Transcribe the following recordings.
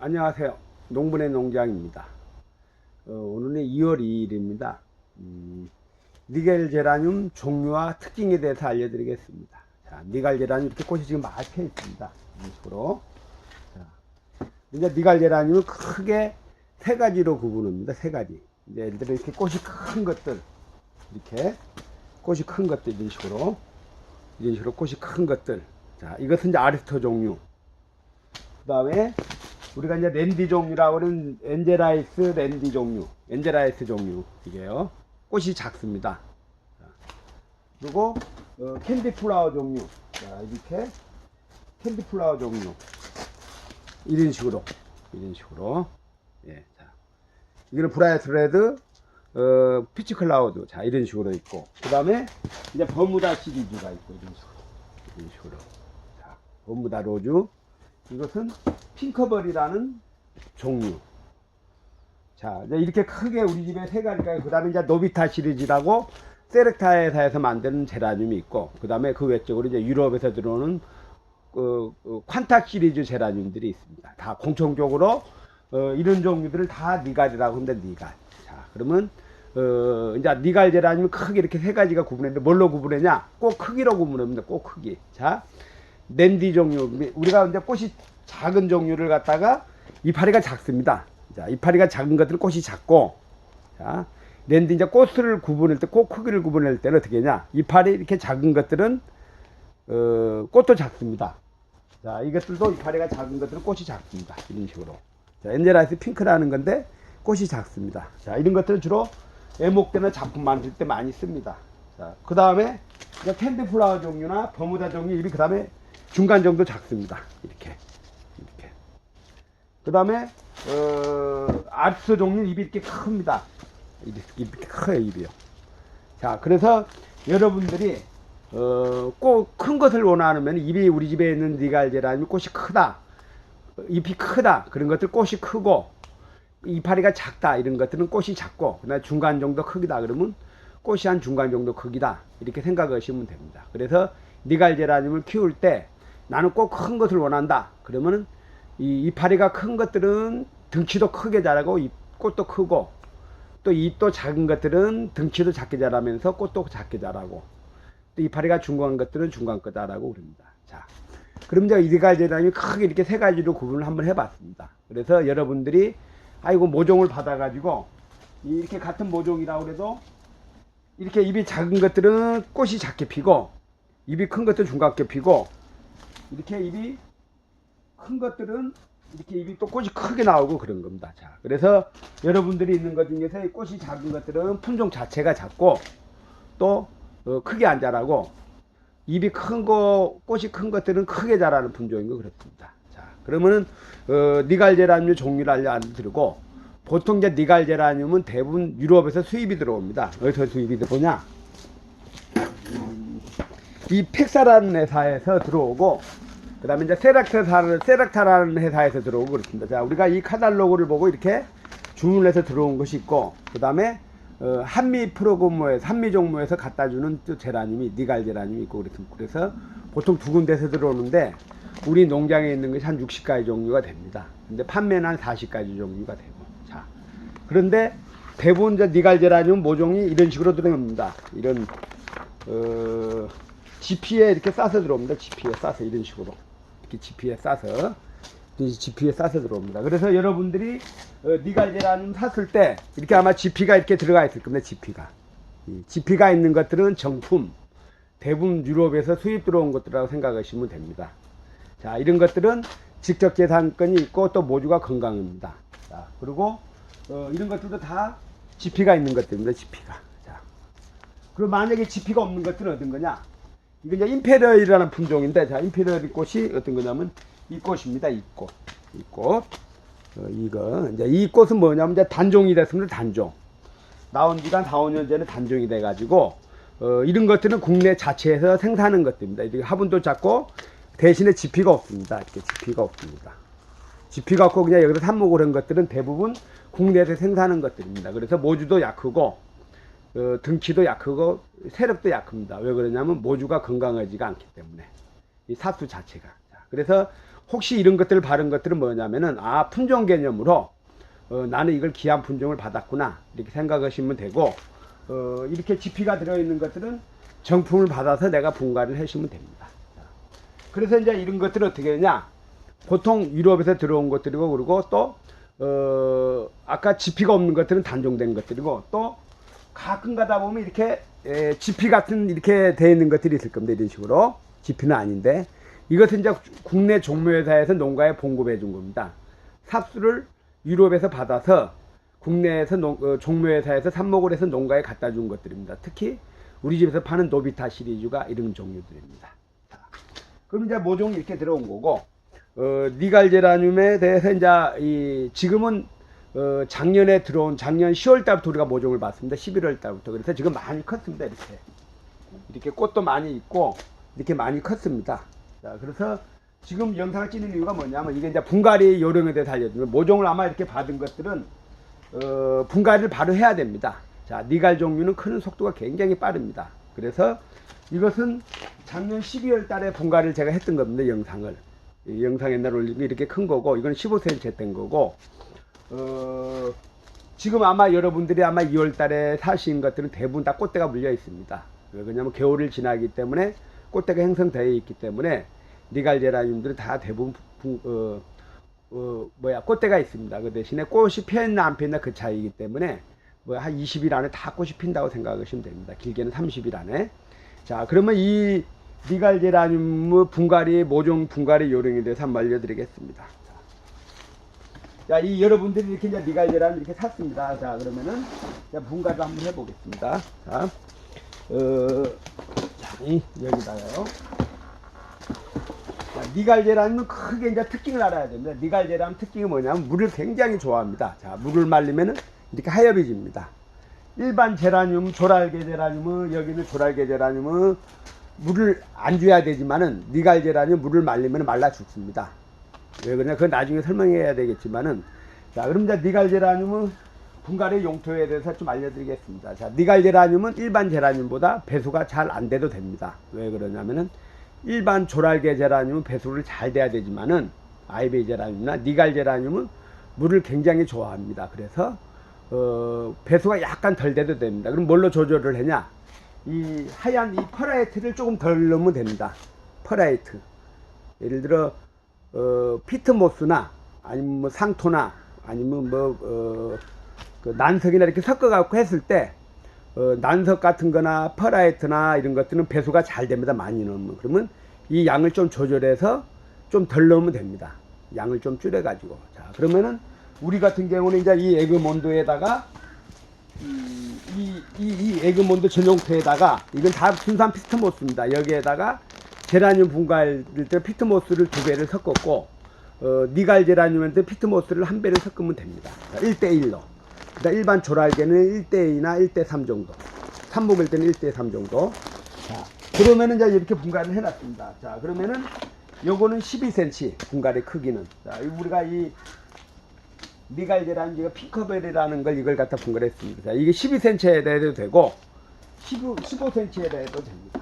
안녕하세요. 농분의 농장입니다. 어, 오늘은 2월 2일입니다. 음, 니겔 제라늄 종류와 특징에 대해서 알려드리겠습니다. 자, 니갈 제라늄 이렇게 꽃이 지금 막혀 있습니다. 이런 식으로. 자, 이제 니갈 제라늄은 크게 세 가지로 구분합니다. 세 가지. 이제 예를 들어 이렇게 꽃이 큰 것들, 이렇게 꽃이 큰 것들 이런 식으로, 이런 식으로 꽃이 큰 것들. 자, 이것은 이제 아리스토 종류. 그 다음에 우리가 이제 랜디 종류라고 하는 엔젤라이스 랜디 종류, 엔젤라이스 종류 이게요. 꽃이 작습니다. 자, 그리고 어, 캔디 플라워 종류, 자, 이렇게 캔디 플라워 종류. 이런 식으로 이런 식으로. 예, 자, 이거는 브라이트 레드, 어, 피치 클라우드, 자 이런 식으로 있고. 그 다음에 이제 버무다 시리즈가 있고 이런 식으로. 이런 식으로. 자 버무다 로즈 이것은 핑커벌이라는 종류. 자, 이렇게 크게 우리 집에 세 가지가 그 다음에 이제 노비타 시리즈라고 세렉타 회사에서 만드는 제라늄이 있고, 그 다음에 그 외적으로 이제 유럽에서 들어오는 그, 그 콴탁 시리즈 제라늄들이 있습니다. 다 공통적으로 어, 이런 종류들을 다 니갈이라고 하는데 니갈. 자, 그러면 어, 이제 니갈 제라늄 크게 이렇게 세 가지가 구분했는데 뭘로 구분했냐? 꼭 크기로 구분합니다. 꼭 크기. 자, 랜디 종류 우리가 이제 꽃이 작은 종류를 갖다가 이파리가 작습니다. 자, 이파리가 작은 것들은 꽃이 작고 자, 랜디 이제 꽃을 구분할 때 꽃 크기를 구분할 때는 어떻게 하냐? 이파리 이렇게 작은 것들은 어, 꽃도 작습니다. 자, 이것들도 이파리가 작은 것들은 꽃이 작습니다. 이런 식으로. 자, 엔젤라이스 핑크라는 건데 꽃이 작습니다. 자, 이런 것들은 주로 애목대나 작품 만들 때 많이 씁니다. 자, 그 다음에 캔디 플라워 종류나 버무다 종류 입이 그 다음에 중간 정도 작습니다. 이렇게. 이렇게. 그 다음에, 어, 아르스 종류 입이 이렇게 큽니다. 이렇게, 커요, 입이요. 자, 그래서 여러분들이, 어, 꼭 큰 것을 원하면 입이 우리 집에 있는 니갈제라면 꽃이 크다. 잎이 크다. 그런 것들 꽃이 크고, 이파리가 작다. 이런 것들은 꽃이 작고, 그다음에 중간 정도 크기다. 그러면 꽃이 한 중간 정도 크기다. 이렇게 생각하시면 됩니다. 그래서 니갈제라늄을 키울 때 나는 꼭 큰 것을 원한다. 그러면은 이 이파리가 큰 것들은 등치도 크게 자라고 잎, 꽃도 크고 또 잎도 작은 것들은 등치도 작게 자라면서 꽃도 작게 자라고 또 이파리가 중간 것들은 중간 거 자라고 그럽니다. 자, 그럼 이제 이갈제라늄이 크게 이렇게 세 가지로 구분을 한번 해봤습니다. 그래서 여러분들이 아이고 모종을 받아가지고 이렇게 같은 모종이라고 해도 이렇게 입이 작은 것들은 꽃이 작게 피고 입이 큰 것들은 중갑게 피고 이렇게 입이 큰 것들은 이렇게 입이 또 꽃이 크게 나오고 그런 겁니다. 자, 그래서 여러분들이 있는 것 중에서 이 꽃이 작은 것들은 품종 자체가 작고 또 어, 크게 안 자라고 입이 큰 거, 꽃이 큰 것들은 크게 자라는 품종인 거 그렇습니다. 자, 그러면은 어, 니갈제라늄 종류를 알려드리고 보통 이제 니갈제라늄은 대부분 유럽에서 수입이 들어옵니다. 어디서 수입이 들어오냐? 이 팩사라는 회사에서 들어오고 그 다음에 이제 세락타라는 세락타라는 회사에서 들어오고 그렇습니다. 자, 우리가 이 카탈로그를 보고 이렇게 주문해서 들어온 것이 있고 그 다음에 어, 한미 프로그램에서 한미 종목에서 갖다 주는 또 제라늄이 니갈 제라늄이 있고 그렇습니다. 그래서 보통 두 군데서 들어오는데 우리 농장에 있는 것이 한 60가지 종류가 됩니다. 근데 판매는 한 40가지 종류가 되고. 자. 그런데 대부분 이제 니갈 제라늄 모종이 이런 식으로 들어옵니다. 이런 어, 지피에 이렇게 싸서 들어옵니다. 지피에 싸서 이런 식으로 이렇게 지피에 싸서 이 지피에 싸서 들어옵니다. 그래서 여러분들이 어, 니갈제라늄 샀을 때 이렇게 아마 지피가 이렇게 들어가 있을 겁니다. 지피가 이 지피가 있는 것들은 정품 대부분 유럽에서 수입 들어온 것들이라고 생각하시면 됩니다. 자 이런 것들은 직접 계산권이 있고 또 모주가 건강합니다. 자 그리고 어, 이런 것들도 다 지피가 있는 것들입니다. 지피가 자 그리고 만약에 지피가 없는 것들은 어떤 거냐? 이거 이제 임페리얼이라는 품종인데, 자, 임페리얼 꽃이 어떤 거냐면 이 꽃입니다. 이 꽃. 이 꽃. 어, 이거. 이제 이 꽃은 뭐냐면 이제 단종이 됐습니다. 단종. 나온 지가 한 4, 5년 전에 단종이 돼가지고, 어, 이런 것들은 국내 자체에서 생산하는 것들입니다. 이게 화분도 작고, 대신에 지피가 없습니다. 이렇게 지피가 없습니다. 지피가 없고 그냥 여기서 삽목을 한 것들은 대부분 국내에서 생산하는 것들입니다. 그래서 모주도 약하고, 어, 등치도 약하고 세력도 약합니다. 왜 그러냐면 모주가 건강하지가 않기 때문에 이 사수 자체가. 자, 그래서 혹시 이런 것들을 바른 것들은 뭐냐면은 아 품종 개념으로 어, 나는 이걸 기한 품종을 받았구나 이렇게 생각하시면 되고 어, 이렇게 지피가 들어있는 것들은 정품을 받아서 내가 분갈이를 하시면 됩니다. 자, 그래서 이제 이런 것들을 어떻게 하냐 보통 유럽에서 들어온 것들이고 그리고 또 어, 아까 지피가 없는 것들은 단종된 것들이고 또 가끔 가다 보면 이렇게 에, 지피 같은 이렇게 돼 있는 것들이 있을 겁니다. 이런 식으로 지피는 아닌데 이것은 이제 국내 종묘회사에서 농가에 봉급해 준 겁니다. 삽수를 유럽에서 받아서 국내에서 농, 어, 종묘회사에서 삽목을 해서 농가에 갖다 준 것들입니다. 특히 우리 집에서 파는 노비타 시리즈가 이런 종류들입니다. 자, 그럼 이제 모종 이렇게 들어온 거고 어, 니갈제라늄에 대해서 이제 이 지금은 어, 작년에 들어온 작년 10월 달부터 우리가 모종을 봤습니다. 11월 달부터 그래서 지금 많이 컸습니다. 이렇게 이렇게 꽃도 많이 있고 이렇게 많이 컸습니다. 자, 그래서 지금 영상을 찍는 이유가 뭐냐면 이게 이제 분갈이 요령에 대해서 알려드리면 모종을 아마 이렇게 받은 것들은 어, 분갈이를 바로 해야 됩니다. 자, 니갈 종류는 크는 속도가 굉장히 빠릅니다. 그래서 이것은 작년 12월 달에 분갈이를 제가 했던 겁니다. 영상을. 이 영상 옛날 올린 게 이렇게 큰 거고 이건 15cm 된 거고 어, 지금 아마 여러분들이 아마 2월 달에 사신 것들은 대부분 다 꽃대가 물려 있습니다. 왜냐면 겨울을 지나기 때문에 꽃대가 형성되어 있기 때문에 니갈제라늄들은 다 대부분 부- 어, 어, 뭐야 꽃대가 있습니다. 그 대신에 꽃이 피었나 안 피었나 그 차이기 때문에 뭐 한 20일 안에 다 꽃이 핀다고 생각하시면 됩니다. 길게는 30일 안에. 자 그러면 이 니갈제라늄 분갈이 모종 분갈이 요령에 대해서 한번 알려드리겠습니다. 자, 이 여러분들이 이렇게 이제 니갈제라늄 이렇게 샀습니다. 자 그러면은 자, 분갈이를 한번 해보겠습니다. 자, 어, 자, 이, 여기다가요. 자, 니갈제라는 크게 이제 특징을 알아야 됩니다. 니갈제라는 특징이 뭐냐면 물을 굉장히 좋아합니다. 자, 물을 말리면은 이렇게 하엽이 집니다. 일반 제라늄, 조랄개 제라늄은 여기는 조랄개 제라늄은 물을 안 줘야 되지만은 니갈 제라늄 물을 말리면 말라 죽습니다. 왜 그러냐? 그건 나중에 설명해야 되겠지만은 자, 그럼 이제 니갈 제라늄은 분갈이 용토에 대해서 좀 알려드리겠습니다. 자, 니갈 제라늄은 일반 제라늄보다 배수가 잘 안 돼도 됩니다. 왜 그러냐면은 일반 조랄개 제라늄은 배수를 잘 돼야 되지만은 아이베이 제라늄이나 니갈 제라늄은 물을 굉장히 좋아합니다. 그래서 어, 배수가 약간 덜 돼도 됩니다. 그럼 뭘로 조절을 하냐? 이 하얀 이 퍼라이트를 조금 덜 넣으면 됩니다. 퍼라이트. 예를 들어 어, 피트모스나 아니면 뭐 상토나 아니면 뭐 어, 그 난석이나 이렇게 섞어 갖고 했을 때 어, 난석 같은 거나 퍼라이트나 이런 것들은 배수가 잘 됩니다. 많이 넣으면. 그러면 이 양을 좀 조절해서 좀 덜 넣으면 됩니다. 양을 좀 줄여 가지고. 자, 그러면은 우리 같은 경우는 이제 이 에그몬드에다가 이, 이, 이, 이 에그몬드 전용토에다가 이건 다 순산 피트모스입니다. 여기에다가 제라늄 분갈일 때 피트모스를 두 배를 섞었고 어, 니갈 제라늄한테 피트모스를 한 배를 섞으면 됩니다. 1대1로. 그다음 일반 조랄개는 1대2나 1대3 정도. 삽목일 때는 1대3 정도. 자, 그러면은 이제 이렇게 분갈을 해놨습니다. 자, 그러면은 요거는 12cm 분갈의 크기는. 자, 우리가 이 미갈제라는 제가 핑커벨이라는 걸 이걸 갖다 분갈했습니다. 자, 이게 12cm에 대해도 되고 15, 15cm에 대해도 됩니다.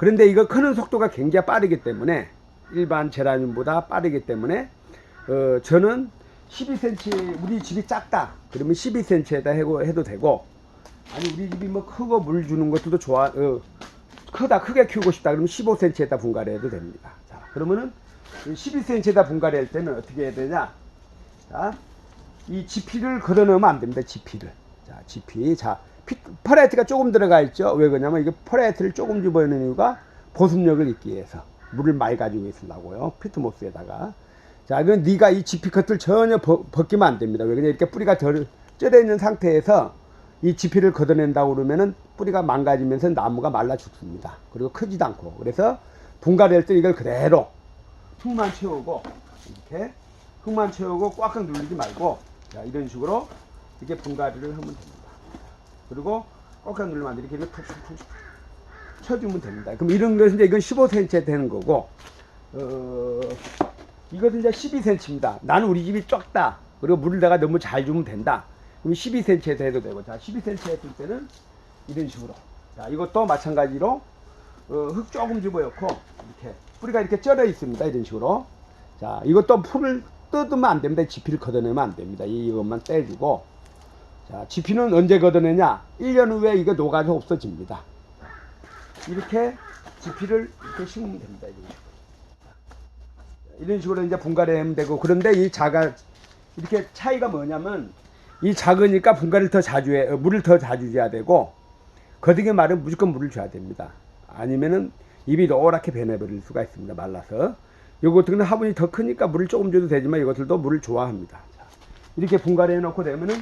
자, 그런데 이거 크는 속도가 굉장히 빠르기 때문에 일반 제라늄보다 빠르기 때문에 어, 저는 12cm 우리 집이 작다 그러면 12cm에다 해고 해도 되고 아니 우리 집이 뭐 크고 물 주는 것도 좋아 어, 크다 크게 키우고 싶다 그러면 15cm에다 분갈해도 됩니다. 자 그러면은 12cm에다 분갈할 때는 어떻게 해야 되냐? 자, 이 지피를 걷어넣으면 안 됩니다. 지피를. 자, 지피. 자, 피, 퍼라이트가 조금 들어가 있죠. 왜 그러냐면 이게 퍼라이트를 조금 집어넣는 이유가 보습력을 있기 위해서. 물을 많이 가지고 있으려고요. 피트모스에다가. 자, 그건 네가 이 지피 컷을 전혀 벗, 벗기면 안 됩니다. 왜 그냥 이렇게 뿌리가 덜 쪄져 있는 상태에서 이 지피를 걷어낸다고 그러면은 뿌리가 망가지면서 나무가 말라 죽습니다. 그리고 크지도 않고. 그래서 분갈이할 때 이걸 그대로 흙만 채우고 이렇게 흙만 채우고 꽉꽉 누르지 말고 자, 이런 식으로 이렇게 분갈이를 하면 됩니다. 그리고 꽉꽉 누르면 안 돼. 이렇게 툭툭툭 쳐주면 됩니다. 그럼 이런 것은 이제 이건 15cm 되는 거고 어, 이것은 이제 12cm입니다. 나는 우리 집이 적다. 그리고 물을 내가 너무 잘 주면 된다. 그럼 12cm에서 해도 되고 자 12cm 했을 때는 이런 식으로 자 이것도 마찬가지로 어, 흙 조금 집어넣고 이렇게 뿌리가 이렇게 쩔어 있습니다. 이런 식으로 자, 이것도 풀을 뜯으면 안 됩니다. 지피를 걷어내면 안 됩니다. 이- 이것만 떼주고. 자, 지피는 언제 걷어내냐? 1년 후에 이거 녹아서 없어집니다. 이렇게 지피를 이렇게 심으면 됩니다. 이런 식으로. 이제 분갈이 하면 되고 그런데 이 자가 이렇게 차이가 뭐냐면 이 작으니까 분갈이를 더 자주 해 어, 물을 더 자주 줘야 되고 거듭게 말은 무조건 물을 줘야 됩니다. 아니면은 잎이 노랗게 변해버릴 수가 있습니다. 말라서 요것들은 화분이 더 크니까 물을 조금 줘도 되지만 이것들도 물을 좋아합니다. 자, 이렇게 분갈이 해놓고 되면은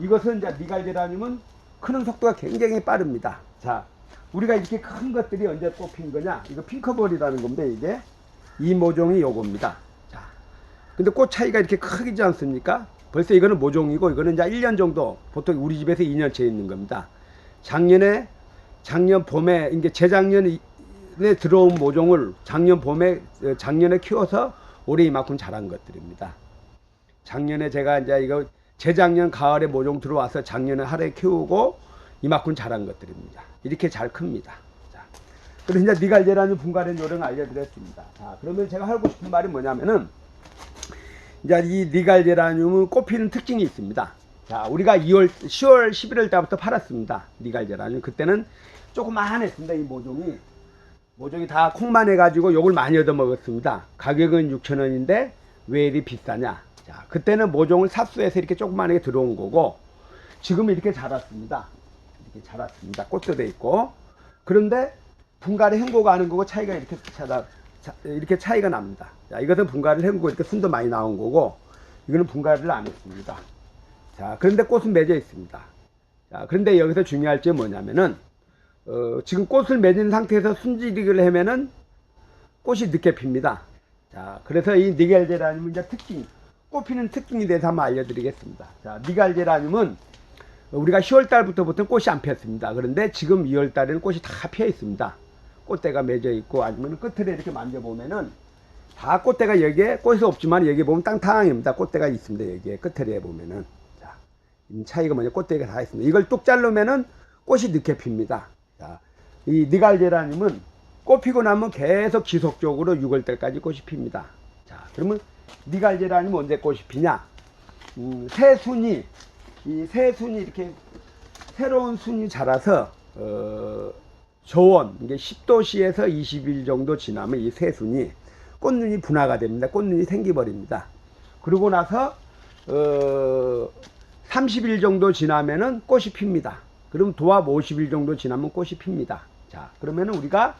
이것은 이제 미갈제라님은 크는 속도가 굉장히 빠릅니다. 자, 우리가 이렇게 큰 것들이 언제 뽑힌 거냐? 이거 핑커볼이라는 건데 이게 이 모종이 요겁니다. 자, 근데 꽃 차이가 이렇게 크지 않습니까? 벌써 이거는 모종이고 이거는 이제 1년 정도 보통 우리 집에서 2년째 있는 겁니다. 작년에 작년 봄에 이게 재작년에 들어온 모종을 작년 봄에 어, 작년에 키워서 올해 이만큼 자란 것들입니다. 작년에 제가 이제 이거 재작년 가을에 모종 들어와서 작년에 하루에 키우고 이만큼 자란 것들입니다. 이렇게 잘 큽니다. 자, 그래서 이제 니갈제라는 분갈이 요령 알려드렸습니다. 자, 그러면 제가 하고 싶은 말이 뭐냐면은 이제 이 니갈제라늄은 꽃피는 특징이 있습니다. 자, 우리가 2월, 10월, 11월 달부터 팔았습니다. 니갈제라늄. 그때는 조그만했습니다. 이 모종이. 모종이 다 콩만 해가지고 욕을 많이 얻어 먹었습니다. 가격은 6,000원인데 왜 이리 비싸냐? 자, 그때는 모종을 삽수해서 이렇게 조그만하게 들어온 거고 지금은 이렇게 자랐습니다. 이렇게 자랐습니다. 꽃도 돼 있고. 그런데 분갈이 헹궈가 하는 거고 차이가 이렇게 차다, 자, 이렇게 차이가 납니다. 자, 이것은 분갈이를 헹구고 이렇게 순도 많이 나온 거고 이거는 분갈이를 안 했습니다. 자, 그런데 꽃은 맺어 있습니다. 자, 그런데 여기서 중요할 점이 뭐냐면은 어, 지금 꽃을 맺은 상태에서 순지리기를 하면은 꽃이 늦게 핍니다. 자, 그래서 이 니갈제라늄은 이제 특징, 꽃 피는 특징에 대해서 한번 알려드리겠습니다. 자, 니갈제라늄은 우리가 10월 달부터 보통 꽃이 안 폈습니다. 그런데 지금 2월 달에는 꽃이 다 피어 있습니다. 꽃대가 맺어 있고 아니면 끝을 이렇게 만져보면은 다 꽃대가 여기에 꽃이 없지만 여기 보면 땅탕입니다. 꽃대가 있습니다. 여기에 끝에 보면은 자, 이 차이가 뭐냐 꽃대가 다 있습니다. 이걸 뚝 자르면은 꽃이 늦게 핍니다. 자, 이 니갈제라늄은 꽃 피고 나면 계속 지속적으로 6월 달까지 꽃이 핍니다. 자, 그러면 니갈제라늄 언제 꽃이 피냐? 음, 새 순이 이 새 순이 이렇게 새로운 순이 자라서 어, 저온 이게 10도씨에서 20일 정도 지나면 이 새 순이 꽃눈이 분화가 됩니다. 꽃눈이 생기버립니다. 그러고 나서 어, 30일 정도 지나면은 꽃이 핍니다. 그럼 도합 50일 정도 지나면 꽃이 핍니다. 자, 그러면은 우리가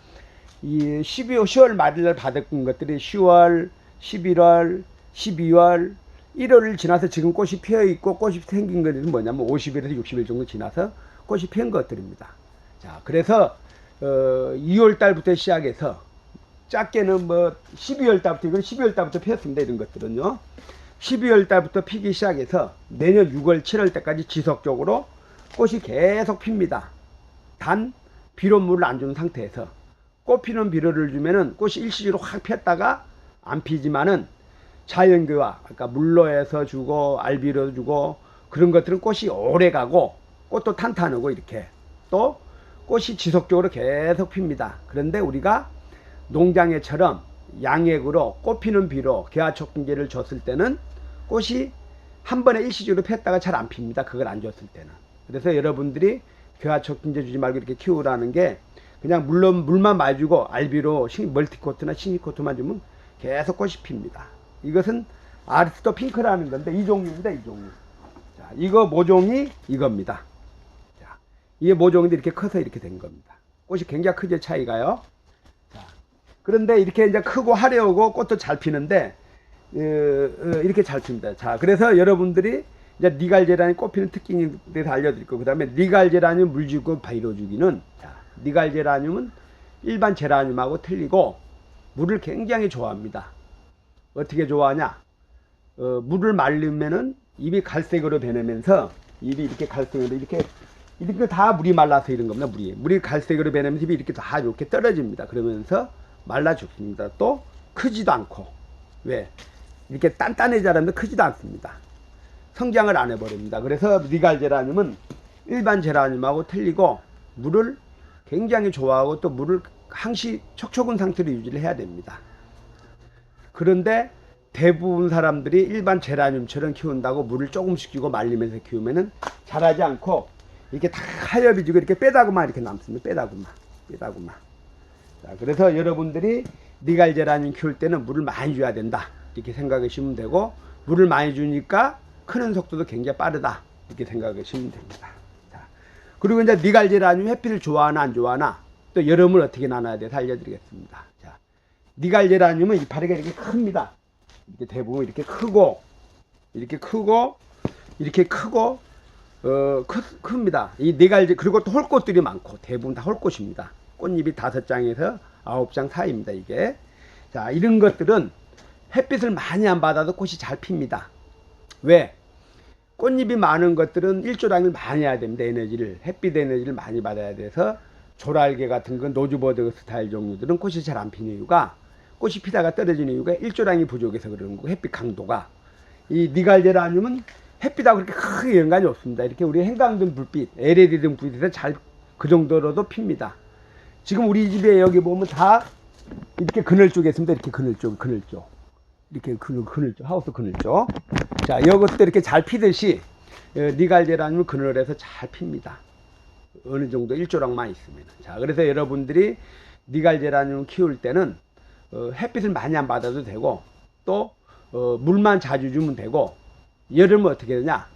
이 12월, 10월 말일 날 받은 것들이 10월, 11월, 12월, 1월을 지나서 지금 꽃이 피어 있고 꽃이 생긴 것은 뭐냐면 50일에서 60일 정도 지나서 꽃이 피은 것들입니다. 자, 그래서 어, 2월 달부터 시작해서 작게는 뭐 12월 달부터 이건 12월 달부터 피었습니다. 이런 것들은요. 12월 달부터 피기 시작해서 내년 6월, 7월 때까지 지속적으로 꽃이 계속 핍니다. 단 비료 물을 안 주는 상태에서 꽃 피는 비료를 주면은 꽃이 일시적으로 확 폈다가 안 피지만은 자연교화, 아까 물로에서 주고 알비로 주고 그런 것들은 꽃이 오래 가고 꽃도 탄탄하고 이렇게 또 꽃이 지속적으로 계속 핍니다. 그런데 우리가 농장에처럼 양액으로 꽃 피는 비료, 개화촉진제를 줬을 때는 꽃이 한 번에 일시적으로 폈다가 잘 안 핍니다. 그걸 안 줬을 때는. 그래서 여러분들이 개화촉진제 주지 말고 이렇게 키우라는 게 그냥 물론 물만 마주고 알비로 싱- 멀티코트나 시니코트만 주면 계속 꽃이 핍니다. 이것은 아리스토 핑크라는 건데 이 종류입니다. 이 종류. 자, 이거 모종이 이겁니다. 자, 이게 모종인데 이렇게 커서 이렇게 된 겁니다. 꽃이 굉장히 크죠 차이가요. 자, 그런데 이렇게 이제 크고 화려하고 꽃도 잘 피는데 어, 어, 이렇게 잘 핍니다. 자, 그래서 여러분들이 이제 니갈제라늄 꽃 피는 특징에 대해서 알려드릴 거고 그 다음에 니갈제라늄 물주고 바이로 주기는 자, 니갈제라늄은 일반 제라늄하고 틀리고 물을 굉장히 좋아합니다. 어떻게 좋아하냐? 어, 물을 말리면은 입이 갈색으로 변하면서 입이 이렇게 갈색으로 이렇게 이렇게 다 물이 말라서 이런 겁니다. 물이 물이 갈색으로 변하면서 입이 이렇게 다 이렇게 떨어집니다. 그러면서 말라 죽습니다. 또 크지도 않고 왜 이렇게 단단해 자라면 크지도 않습니다. 성장을 안 해버립니다. 그래서 니갈제라늄은 일반 제라늄하고 틀리고 물을 굉장히 좋아하고 또 물을 항시 촉촉한 상태로 유지를 해야 됩니다. 그런데 대부분 사람들이 일반 제라늄처럼 키운다고 물을 조금씩 주고 말리면서 키우면은 자라지 않고 이렇게 다 하엽이 지고 이렇게 빼다구만 이렇게 남습니다. 빼다구만, 빼다구만. 자, 그래서 여러분들이 니갈 제라늄 키울 때는 물을 많이 줘야 된다. 이렇게 생각하시면 되고 물을 많이 주니까 크는 속도도 굉장히 빠르다. 이렇게 생각하시면 됩니다. 자, 그리고 이제 니갈 제라늄 햇빛을 좋아하나 안 좋아하나 또 여름을 어떻게 나눠야 돼 알려드리겠습니다. 자, 니갈 제라늄은 이파리가 이렇게 큽니다. 이렇게 대부분 이렇게 크고 이렇게 크고 이렇게 크고 어 크, 큽니다. 이 네갈지 그리고 또 홀꽃들이 많고 대부분 다 홀꽃입니다. 꽃잎이 다섯 장에서 아홉 장 사이입니다. 이게 자 이런 것들은 햇빛을 많이 안 받아도 꽃이 잘 핍니다. 왜? 꽃잎이 많은 것들은 일조량을 많이 해야 됩니다. 에너지를 햇빛 에너지를 많이 받아야 돼서 조랄개 같은 건 노즈버드 스타일 종류들은 꽃이 잘 안 피는 이유가 꽃이 피다가 떨어지는 이유가 일조량이 부족해서 그러는 거고 햇빛 강도가 이 니갈제라늄은 햇빛하고 그렇게 크게 연관이 없습니다. 이렇게 우리 행강등 불빛, LED 등 불빛에서 잘그 정도로도 핍니다. 지금 우리 집에 여기 보면 다 이렇게 그늘 쪽에 있습니다. 이렇게 그늘 쪽, 그늘 쪽. 이렇게 그늘, 그늘 쪽, 하우스 그늘 쪽. 자, 이것도 이렇게 잘 피듯이 어, 니갈제라늄은 그늘에서 잘 핍니다. 어느 정도 일조량만 있으면. 자, 그래서 여러분들이 니갈 제라늄 키울 때는 어, 햇빛을 많이 안 받아도 되고 또 어, 물만 자주 주면 되고 여름은 어떻게 되냐?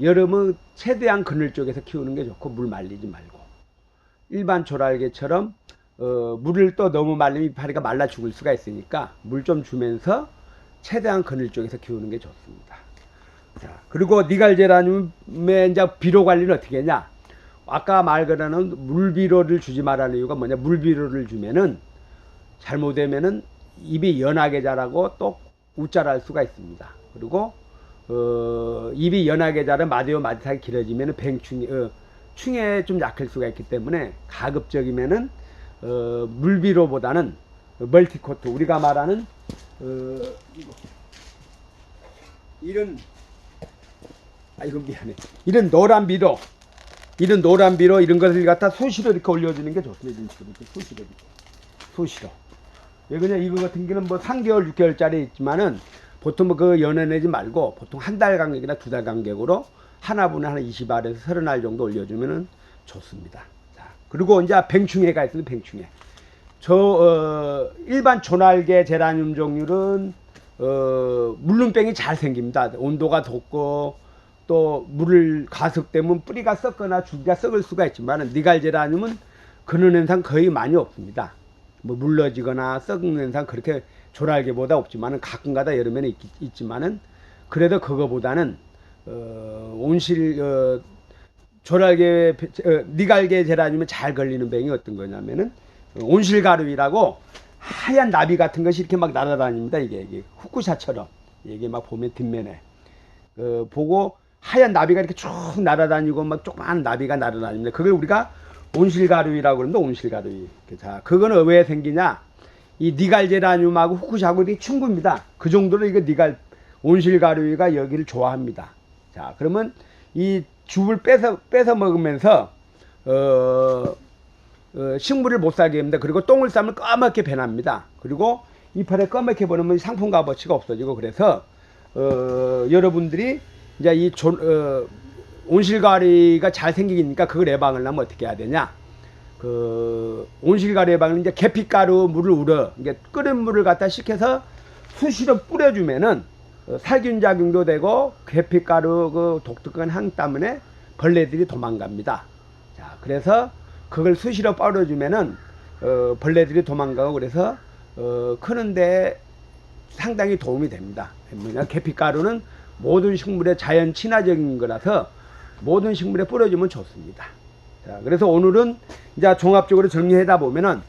여름은 최대한 그늘 쪽에서 키우는 게 좋고 물 말리지 말고 일반 조랄개처럼 어, 물을 또 너무 말리면 이파리가 말라 죽을 수가 있으니까 물 좀 주면서 최대한 그늘 쪽에서 키우는 게 좋습니다. 자, 그리고 니갈제라늄의 이제 비료 관리는 어떻게 했냐? 아까 말 그대로는 물비료를 주지 말라는 이유가 뭐냐? 물비료를 주면은 잘못되면은 입이 연하게 자라고 또 웃자랄 수가 있습니다. 그리고 어, 입이 연하게 자라 마디오 마디타가 길어지면은 뱅충이 어, 충에 좀 약할 수가 있기 때문에 가급적이면은 어, 물비료보다는 멀티코트 우리가 말하는 어, 이런 아 이건 미안해 이런 노란 비료 이런 노란 비료 이런 것을 갖다 수시로 이렇게 올려주는 게 좋습니다. 이렇게 수시로 이렇게 수시로 왜 그냥 이거 같은 경우는 뭐 3개월, 6개월짜리 있지만은 보통 뭐 그 연해내지 말고 보통 한 달 간격이나 두 달 간격으로 하나분에 한 20알에서 30알 정도 올려주면은 좋습니다. 자, 그리고 이제 뱅충해가 있습니다. 뱅충해. 저, 어, 일반 조날개 제라늄 종류는, 어, 물눈병이 잘 생깁니다. 온도가 덥고, 또 물을 가석되면 뿌리가 썩거나 줄기가 썩을 수가 있지만, 니갈 제라늄은 그런 현상 거의 많이 없습니다. 뭐 물러지거나 썩는 현상 그렇게 조랄개보다 없지만은 가끔가다 여름에는 있, 있지만은 그래도 그거보다는 어, 온실 어, 조랄개 어, 니갈개 제라늄에 잘 걸리는 병이 어떤 거냐면은 온실가루이라고 하얀 나비 같은 것이 이렇게 막 날아다닙니다. 이게, 이게 후쿠샤처럼 이게 막 보면 뒷면에 어, 보고 하얀 나비가 이렇게 쭉 날아다니고 막 조그만 나비가 날아다닙니다. 그걸 우리가 온실가루이라고 그러는데 온실가루이. 자, 그거는 왜 생기냐? 이 니갈제라늄하고 후쿠샤하고 이게 충분입니다. 그 정도로 이거 니갈 온실가루이가 여기를 좋아합니다. 자, 그러면 이 줍을 빼서 빼서 먹으면서 어, 어, 식물을 못 살게 합니다. 그리고 똥을 싸면 까맣게 변합니다. 그리고 이파래 까맣게 보면 상품 값어치가 없어지고 그래서 어, 여러분들이 이제 이 조, 어, 온실가리가 잘 생기니까 그걸 예방을 하면 어떻게 해야 되냐? 그 온실가리 예방은 이제 계피가루 물을 우려 이게 끓은 물을 갖다 식혀서 수시로 뿌려주면은 어, 살균 작용도 되고 계피가루 그 독특한 향 때문에 벌레들이 도망갑니다. 자, 그래서 그걸 수시로 뿌려주면은 어, 벌레들이 도망가고 그래서 어, 크는데 상당히 도움이 됩니다. 뭐냐 계피가루는 모든 식물에 자연 친화적인 거라서 모든 식물에 뿌려주면 좋습니다. 자, 그래서 오늘은 이제 종합적으로 정리하다 보면은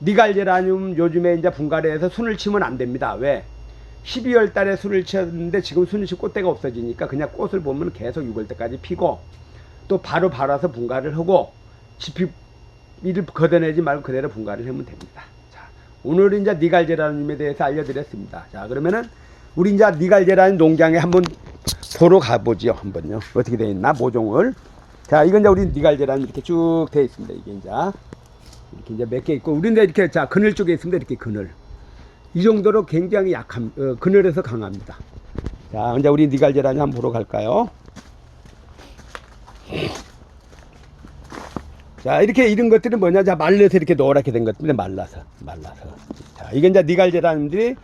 니갈제라늄 요즘에 이제 분갈이해서 순을 치면 안 됩니다. 왜? 12월 달에 순을 치었는데 지금 칠 꽃대가 없어지니까 그냥 꽃을 보면 계속 6월 때까지 피고 또 바로 발아서 분갈이를 하고 지피를 걷어내지 말고 그대로 분갈이를 하면 됩니다. 자, 오늘 이제 니갈제라늄에 대해서 알려드렸습니다. 자, 그러면은 우리 이제 니갈제라늄 농장에 한번 보러 가보지요. 한번요. 어떻게 되어 있나 모종을. 자, 이건 이제 우리 니갈제라늄 이렇게 쭉 되어 있습니다. 이게 이제 이렇게 이제 몇 개 있고 우리는 이렇게 자 그늘 쪽에 있습니다. 이렇게 그늘. 이 정도로 굉장히 약함, 어, 그늘에서 강합니다. 자, 이제 우리 니갈제라니 한번 보러 갈까요? 자, 이렇게 이런 것들은 뭐냐? 자, 말라서 이렇게 노랗게 된 것들이 말라서, 말라서. 자, 이게 이제 니갈제라님들이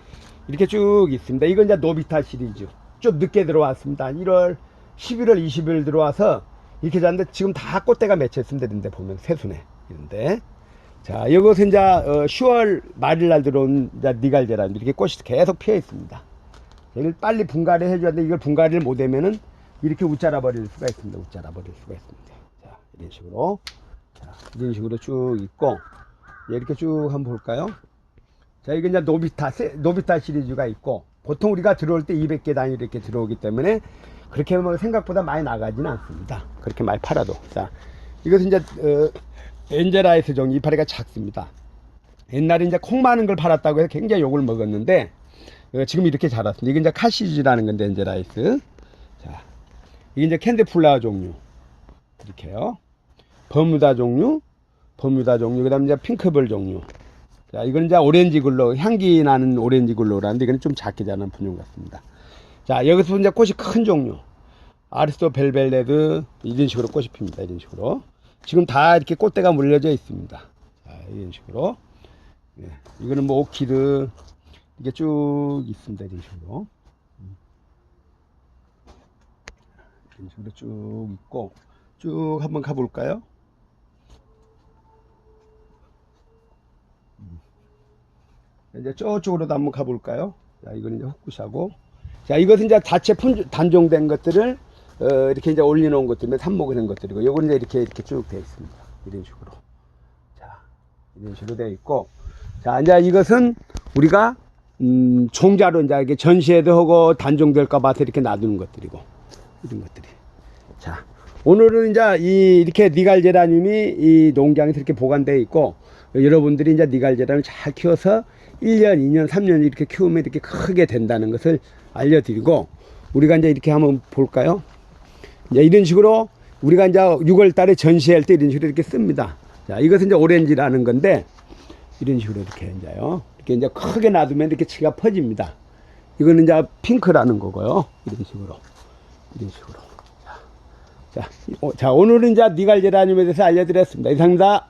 이렇게 쭉 있습니다. 이건 이제 노비타 시리즈. 좀 늦게 들어왔습니다. 1월, 11월 20일 들어와서 이렇게 잤는데 지금 다 꽃대가 맺혔습니다. 이런데 보면 새순에. 이런데. 자, 이것은 이제 어, 10월 말일 날 들어온 이제 니갈제라님 이렇게 꽃이 계속 피어 있습니다. 이걸 빨리 분갈이 해줘야 돼. 이걸 분갈이를 못하면은 이렇게 웃자라 버릴 수가 있습니다. 웃자라 버릴 수가 있습니다. 자, 이런 식으로. 자, 이런 식으로 쭉 있고, 예, 이렇게 쭉 한번 볼까요? 자, 이게 이제 노비타, 세- 노비타 시리즈가 있고, 보통 우리가 들어올 때 200개 단위 이렇게 들어오기 때문에, 그렇게 뭐 생각보다 많이 나가지는 않습니다. 그렇게 많이 팔아도. 자, 이것은 이제, 어, 엔젤라이스 종류 이파리가 작습니다. 옛날에 이제 콩 많은 걸 팔았다고 해서 굉장히 욕을 먹었는데, 어, 지금 이렇게 자랐습니다. 이게 이제 카시즈라는 건데, 엔젤라이스. 자, 이게 이제 캔디플라워 종류. 이렇게요. 버뮤다 종류, 버뮤다 종류, 그 다음에 이제 핑크볼 종류. 자, 이건 이제 오렌지 글로, 향기 나는 오렌지 글로라는데, 이건 좀 작게 자란 분용 같습니다. 자, 여기서 이제 꽃이 큰 종류. 아리스토 벨벨레드, 이런 식으로 꽃이 핍니다. 이런 식으로. 지금 다 이렇게 꽃대가 물려져 있습니다. 자, 이런 식으로. 예, 이거는 뭐 오키드, 이게 쭉 있습니다. 이런 식으로. 음. 이런 식으로 쭉 있고, 쭉 한번 가볼까요? 이제 저쪽으로도 한번 가볼까요? 자, 이거는 이제 흑구샤고. 자, 이것은 이제 자체 분, 단종된 것들을, 어, 이렇게 이제 올려놓은 것들인데 삽목을 한 것들이고, 요거는 이제 이렇게, 이렇게 쭉 되어 있습니다. 이런 식으로. 자, 이런 식으로 되어 있고. 자, 이제 이것은 우리가, 음, 종자로 이제 이게 전시회도 하고 단종될까 봐서 이렇게 놔두는 것들이고, 이런 것들이. 자, 오늘은 이제 이 이렇게 니갈 제라늄이 이 농장에서 이렇게 보관되어 있고 여러분들이 이제 니갈 제라늄을 잘 키워서 1년, 2년, 3년 이렇게 키우면 이렇게 크게 된다는 것을 알려드리고 우리가 이제 이렇게 한번 볼까요? 이제 이런 식으로 우리가 이제 6월 달에 전시할 때 이런 식으로 이렇게 씁니다. 자, 이것은 이제 오렌지라는 건데 이런 식으로 이렇게 이제요. 이렇게 이제 크게 놔두면 이렇게 치가 퍼집니다. 이거는 이제 핑크라는 거고요. 이런 식으로. 이런 식으로. 자, 어, 자, 오늘은 이제 니갈 제라늄에 대해서 알려드렸습니다. 이상입니다.